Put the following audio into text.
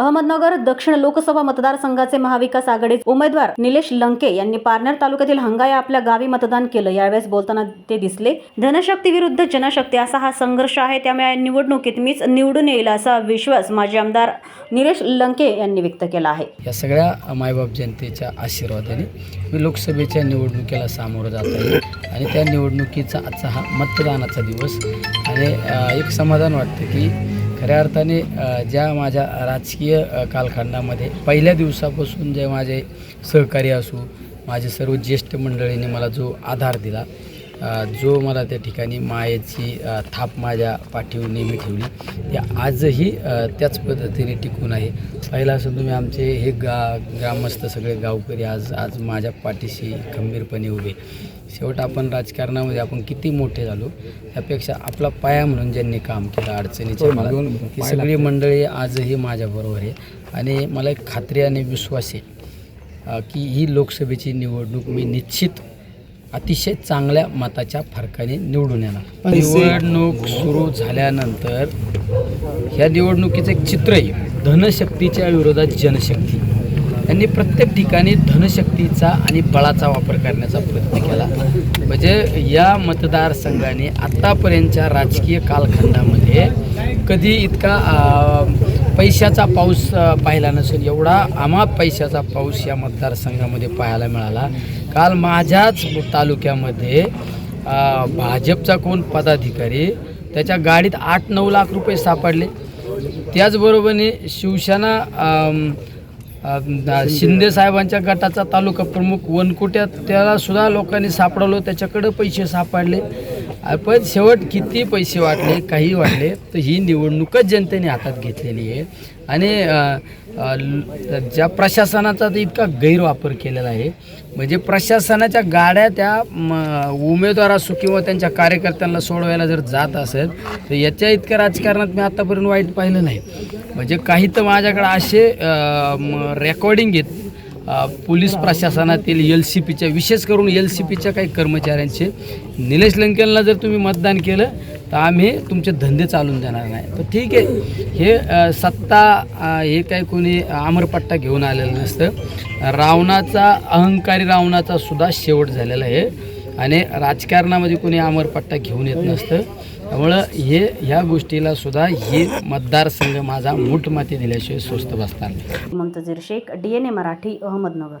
अहमदनगर दक्षिण लोकसभा मतदारसंघाचे महाविकास आघाडीचे उमेदवार निलेश लंके यांनी पारनेर तालुक्यातील हंगा या आपल्या गावी मतदान केलं. यावेळेस बोलताना ते दिसले धनशक्ती विरुद्ध जनशक्ती असा हा संघर्ष आहे त्यामुळे या निवडणुकीत मीच निवडून येईल असा विश्वास माजी आमदार निलेश लंके यांनी व्यक्त केला आहे. या सगळ्या मायबाप जनतेच्या आशीर्वादाने मी लोकसभेच्या निवडणुकीला सामोरं जात आहे आणि त्या निवडणुकीचा आजचा हा मतदानाचा दिवस. आणि एक समाधान वाटतं की खऱ्या अर्थाने ज्या माझ्या राजकीय कालखंडामध्ये पहिल्या दिवसापासून जे माझे सहकारी असू माझे सर्व ज्येष्ठ मंडळीने मला जो आधार दिला जो मला त्या ठिकाणी मायेची थाप माझ्या पाठीवर नेहमी ठेवली ती आजही त्याच पद्धतीने टिकून आहे. पहिला असं तुम्ही आमचे हे गा ग्रामस्थ सगळे गावकरी आज आज माझ्या पाठीशी खंबीरपणे उभे. शेवट आपण राजकारणामध्ये आपण किती मोठे झालो त्यापेक्षा आपला पाया म्हणून ज्यांनी काम केलं अडचणीच्या ही सगळी मंडळी आजही माझ्याबरोबर आहे. आणि मला एक खात्री आणि विश्वास आहे की ही लोकसभेची निवडणूक मी निश्चित अतिशय चांगल्या मताच्या फरकाने निवडून येणार. निवडणूक सुरू झाल्यानंतर ह्या निवडणुकीचं एक चित्र आहे. धनशक्तीच्या विरोधात जनशक्ती. यांनी प्रत्येक ठिकाणी धनशक्तीचा आणि बळाचा वापर करण्याचा प्रयत्न केला. म्हणजे या मतदारसंघाने आत्तापर्यंतच्या राजकीय कालखंडामध्ये कधी इतका पैशाचा पाऊस पाहिला नसेल एवढा अमाप पैशाचा पाऊस या मतदारसंघामध्ये पाहायला मिळाला. काल माझ्याच तालुक्यामध्ये भाजपचा कोण पदाधिकारी त्याच्या गाडीत आठ नऊ लाख रुपये सापडले. त्याचबरोबरीने शिवसेना शिंदे साहेबांच्या गटाचा तालुका प्रमुख वनकुट्यात त्याला सुद्धा लोकांनी सापडवलं त्याच्याकडं पैसे सापडले. पण शेवट किती पैसे वाटले काही वाटले तर ही निवडणूकच जनतेने हातात घेतलेली आहे. आणि ज्या प्रशासनाचा तर इतका गैरवापर केलेला आहे. म्हणजे प्रशासनाच्या गाड्या त्या म, उमेदवार असो किंवा त्यांच्या कार्यकर्त्यांना सोडवायला जर जात असेल तर याच्या इतक्या राजकारणात मी आत्तापर्यंत वाईट पाहिलं नाही. म्हणजे काही तर माझ्याकडे असे रेकॉर्डिंग आहेत. पोलीस प्रशासनातील एल सी पीच्या विशेष करून एल सी पीच्या काही कर्मचाऱ्यांचे. निलेश लंकेनला जर तुम्ही मतदान केलं तर आम्ही तुमचे धंदे चालून देणार नाही. तर ठीक आहे. हे सत्ता हे काही कोणी आमरपट्टा घेऊन आलेलं नसतं. रावणाचा अहंकारी रावणाचा सुद्धा शेवट झालेला आहे. आणि राजकारणामध्ये कोणी अमरपट्टा घेऊन येत नसतं. त्यामुळं हे ह्या गोष्टीला सुद्धा हे मतदारसंघ माझा मूठ माती दिल्याशिवाय स्वस्त बसणार नाही. Muntazir Shaikh D N A Marathi Ahmednagar.